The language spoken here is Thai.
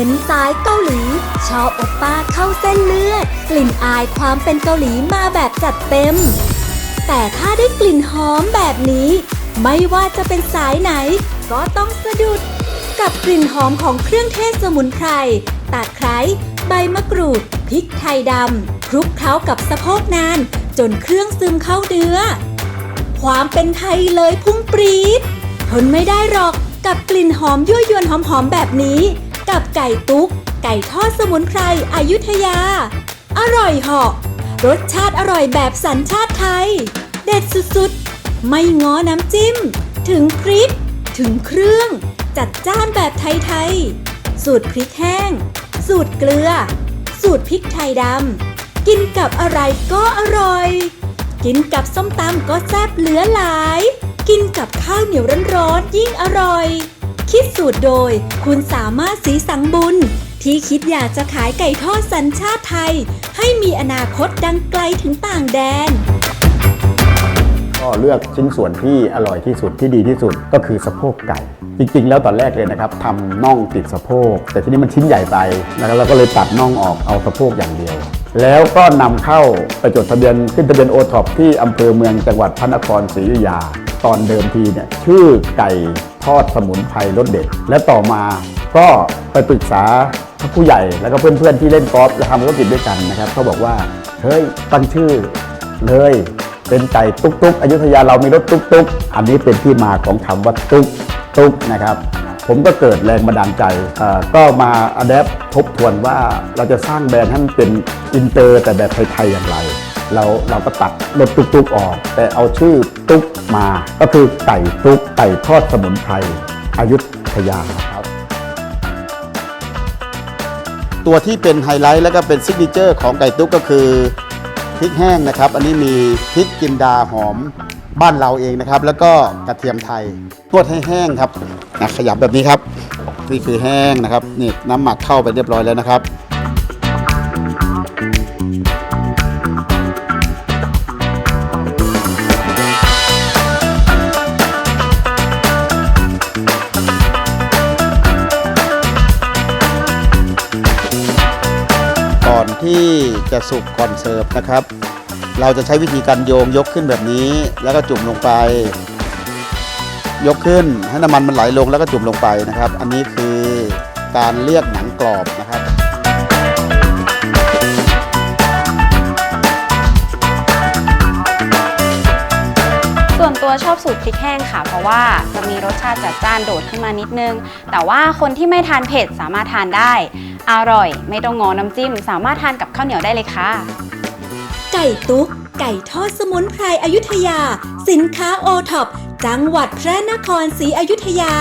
เป็นสายเกาหลี ชอบอปป้าเข้าเส้นเลือด กลิ่นอายความเป็นเกาหลีมาแบบจัดเต็ม แต่ถ้าได้กลิ่นหอมแบบนี้ ไม่ว่าจะเป็นสายไหน ก็ต้องสะดุด กับกลิ่นหอมของเครื่องเทศสมุนไพรตาไคร้ใบมะกรูดพริกไทยดำคลุกเคล้ากับสะโพกนาน จนเครื่องซึมเข้าเนื้อ ความเป็นไทยเลยพุ่งปรี๊ดทนไม่ได้หรอกกับกลิ่นหอมยั่วยวนหอมๆแบบนี้ กับไก่ตุ๊ก ไก่ทอดสมุนไพรอายุธยา อร่อยเหาะรสชาติอร่อยแบบสัญชาติไทย เด็ดสุดๆ ไม่ง้อน้ำจิ้ม ถึงพริก ถึงเครื่อง จัดจ้านแบบไทยๆ สูตรพริกแห้ง สูตรเกลือ สูตรพริกไทยดำ กินกับอะไรก็อร่อย กินกับส้มตำก็แซ่บเหลือหลาย กินกับข้าวเหนียวร้อนๆยิ่งอร่อย คิดสูตรโดย คุณสามารถสีสังบุญ ที่คิดอยากจะขายไก่ทอดสัญชาติไทย ให้มีอนาคตดังไกลถึงต่างแดน ก็เลือกชิ้นส่วนที่อร่อยที่สุดที่ดีที่สุดก็คือสะโพกไก่ จริงๆ แล้วตอนแรกเลยนะครับทำน่องติดสะโพก แต่ทีนี้มันชิ้นใหญ่ไปนะครับเราก็เลยตัดน่องออกเอาสะโพกอย่างเดียว แล้วก็นำเข้าไปจดทะเบียนขึ้นทะเบียนโอท็อปที่อำเภอเมืองจังหวัดพระนครศรีอยุธยา ตอนเดิมทีเนี่ยชื่อไก่ ทอดสมุนไพรรสเด็ด และต่อมาก็ไปปรึกษาผู้ใหญ่แล้วก็เพื่อนๆที่เล่นกอล์ฟและทำธุรกิจด้วยกันนะครับเขาบอกว่าเฮ้ยตั้งชื่อเลยเป็นไก่ตุ๊กตุ๊กอยุธยาเรามีรถตุ๊กตุ๊กอันนี้เป็นที่มาของคำว่าตุ๊กตุ๊กนะครับ ผมก็เกิดแรงบันดาลใจ ก็มาอัดแอปทบทวนว่าเราจะสร้างแบรนด์ให้มันเป็นอินเตอร์แต่แบบไทยๆอย่างไร เราเราก็ตัดรถตุ๊กตุกออก แต่เอาชื่อตุ๊กมา ก็คือไก่ตุ๊กไก่ทอดสมุนไพรอายุธยาครับ ตัวที่เป็นไฮไลท์แล้วก็เป็นซิกเนเจอร์ของไก่ตุ๊กก็คือพริกแห้งนะครับ อันนี้มีพริกจินดาหอมบ้านเราเองนะครับ แล้วก็กระเทียมไทยนวดให้แห้งครับนะขยำแบบนี้ครับนี่คือแห้งนะครับนี่น้ำหมักเข้าไปเรียบร้อยแล้วนะครับ ที่จะสุกก่อนเสิร์ฟนะครับ เราจะใช้วิธีการโยงยกขึ้นแบบนี้ แล้วก็จุ่มลงไป ยกขึ้นให้น้ำมันมันไหลลงแล้วก็จุ่มลงไปนะครับ อันนี้คือการเรียกหนังกรอบนะครับส่วนตัวชอบสูตรพริกแห้งค่ะ เพราะว่าจะมีรสชาติจัดจ้านโดดขึ้นมานิดนึง แต่ว่าคนที่ไม่ทานเผ็ดสามารถทานได้ อร่อย ไม่ต้องงอน้ำจิ้ม สามารถทานกับข้าวเหนียวได้เลยค่ะ ไก่ตุ๊ก ไก่ทอดสมุนไพรอยุธยา สินค้าโอท็อปจังหวัดพระนครศรีอยุธยา